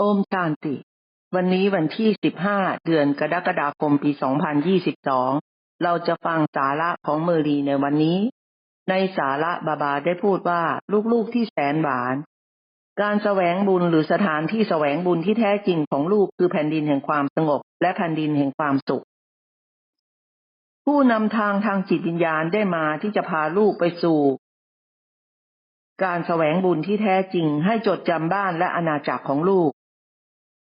โอมชานติ วันนี้วันที่ 15 เดือนกรกฎาคมปี 2022 เราจะฟังสาระของเมอรีในวันนี้ ในสาระบาบาได้พูดว่าลูกๆที่แสนหวาน การแสวงบุญหรือสถานที่แสวงบุญที่แท้จริงของลูกคือแผ่นดินแห่งความสงบ และแผ่นดินแห่งความสุข ผู้นำทางทางจิตวิญญาณได้มาที่จะพาลูกไปสู่การแสวงบุญที่แท้จริงให้จดจำบ้านและอาณาจักรของลูก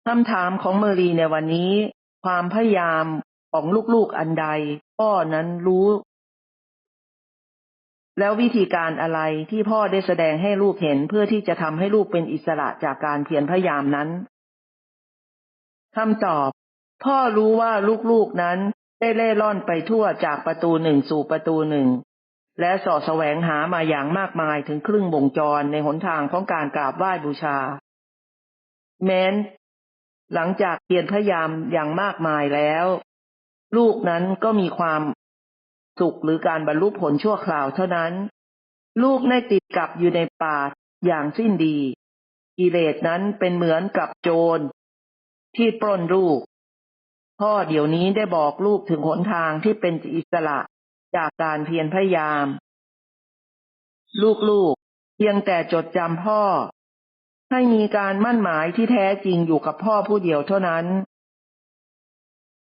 คำถามของเมอรีในวันนี้ ความพยายามของลูกๆอันใด พ่อนั้นรู้ แล้ววิธีการอะไรที่พ่อได้แสดงให้ลูกเห็นเพื่อที่จะทำให้ลูกเป็นอิสระจากการเพียรพยายามนั้นคำตอบ พ่อรู้ว่าลูกๆนั้นได้เล่ร่อนไปทั่วจากประตูหนึ่งสู่ประตูหนึ่ง และสอดแสวงหามาอย่างมากมายถึงครึ่งวงจรในหนทางของการกราบไหว้บูชา แม้น หลังจากเพียรพยายามอย่างมากมายแล้ว ลูกนั้นก็มีความสุขหรือการบรรลุผลชั่วคราวเท่านั้น ลูกได้ติดกับอยู่ในป่าอย่างสิ้นดี กิเลสนั้นเป็นเหมือนกับโจร ที่ปล้นลูก พ่อเดี๋ยวนี้ได้บอกลูกถึงหนทางที่เป็นอิสระจากการเพียรพยายาม ลูกๆเพียงแต่จดจำพ่อ ให้มีการมั่นหมายที่แท้จริงอยู่กับพ่อผู้เดียวเท่านั้น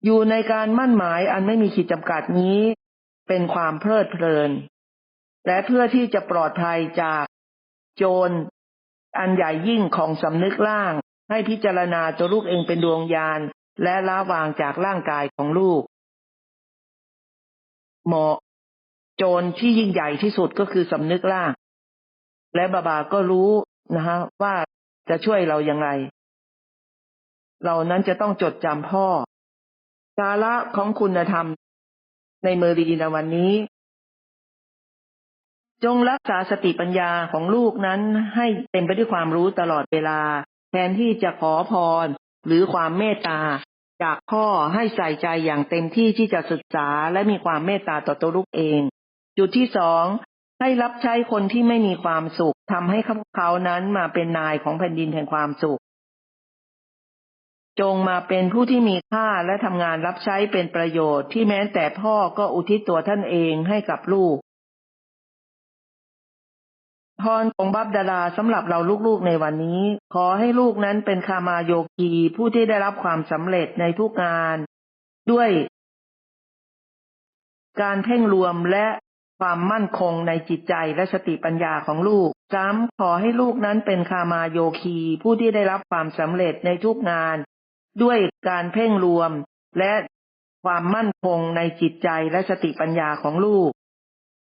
อยู่ในการมั่นหมายอันไม่มีขีดจำกัดนี้ เป็นความเพลิดเพลิน และเพื่อที่จะปลอดภัยจากโจร อันใหญ่ยิ่งของสำนึกล่าง ให้พิจารณาตัวลูกเองเป็นดวงยาน และละวางจากร่างกายของลูก เหมาะ โจรที่ยิ่งใหญ่ที่สุดก็คือสำนึกล่าง และบาบาก็รู้ นะฮะว่าจะช่วยเราอย่างไรเรานั้นจะต้องจดจำพ่อ สาระของคุณธรรม ในเมอรีในวันนี้ จงรักษาสติปัญญาของลูกนั้นให้เต็มไปด้วยความรู้ตลอดเวลา แทนที่จะขอพรหรือความเมตตา จากพ่อให้ใส่ใจอย่างเต็มที่ที่จะศึกษาและมีความเมตตาต่อตัวลูกเอง จุดที่สองให้รับใช้คนที่ไม่มีความสุข ทำให้เขานั้นมาเป็นนายของแผ่นดินแห่งความสุข จงมาเป็นผู้ที่มีค่าและทำงานรับใช้เป็นประโยชน์ที่แม้แต่พ่อก็อุทิศตัวท่านเองให้กับลูกพรของบับดาราสำหรับเราลูกๆในวันนี้ ขอให้ลูกนั้นเป็นคามาโยกีผู้ที่ได้รับความสำเร็จในทุกงาน ด้วย การเพ่งรวมและ ความมั่นคงในจิตใจและสติปัญญาของลูกซ้ำขอให้ลูกนั้นเป็นคามาโยคี ผู้ที่ได้รับความสำเร็จในทุกงาน ด้วยการเพ่งรวม และความมั่นคงในจิตใจและสติปัญญาของลูก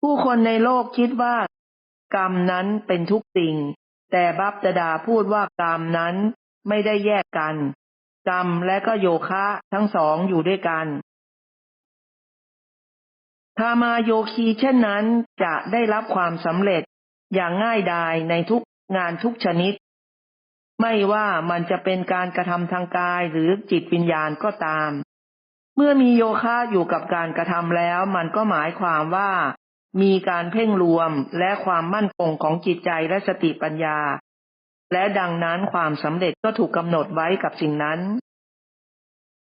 ผู้คนในโลกคิดว่า กรรมนั้นเป็นทุกสิ่ง แต่บัพดาดาพูดว่ากรรมนั้นไม่ได้แยกกัน กรรมและก็โยคะทั้งสองอยู่ด้วยกัน คามาโยคีเช่นนั้นจะได้รับความสำเร็จอย่างง่ายดายในทุกงานทุกชนิด ไม่ว่ามันจะเป็นการกระทำทางกายหรือจิตวิญญาณก็ตาม เมื่อมีโยคะอยู่กับการกระทำแล้วมันก็หมายความว่า มีการเพ่งรวมและความมั่นคงของจิตใจและสติปัญญา และดังนั้นความสำเร็จก็ถูกกำหนดไว้กับสิ่งนั้น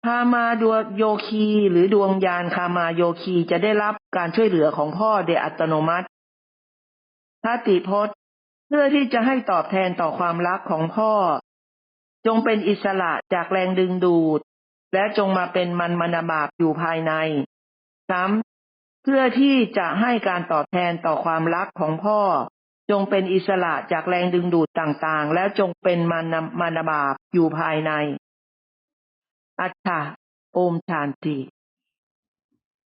คามาดวโยคีหรือดวงยานคามาโยคีจะได้รับการช่วยเหลือของพ่อโดยอัตโนมัติถ้าติพจน์ เพื่อที่จะให้ตอบแทนต่อความรักของพ่อ จงเป็นอิสระจากแรงดึงดูด และจงมาเป็นมันมนาบาปอยู่ภายในซ้ำเพื่อที่จะให้การตอบแทนต่อความรักของพ่อ จงเป็นอิสระจากแรงดึงดูดต่างๆ แล้วจงเป็นมันมนาบาปอยู่ภายใน अच्छा ओम शांति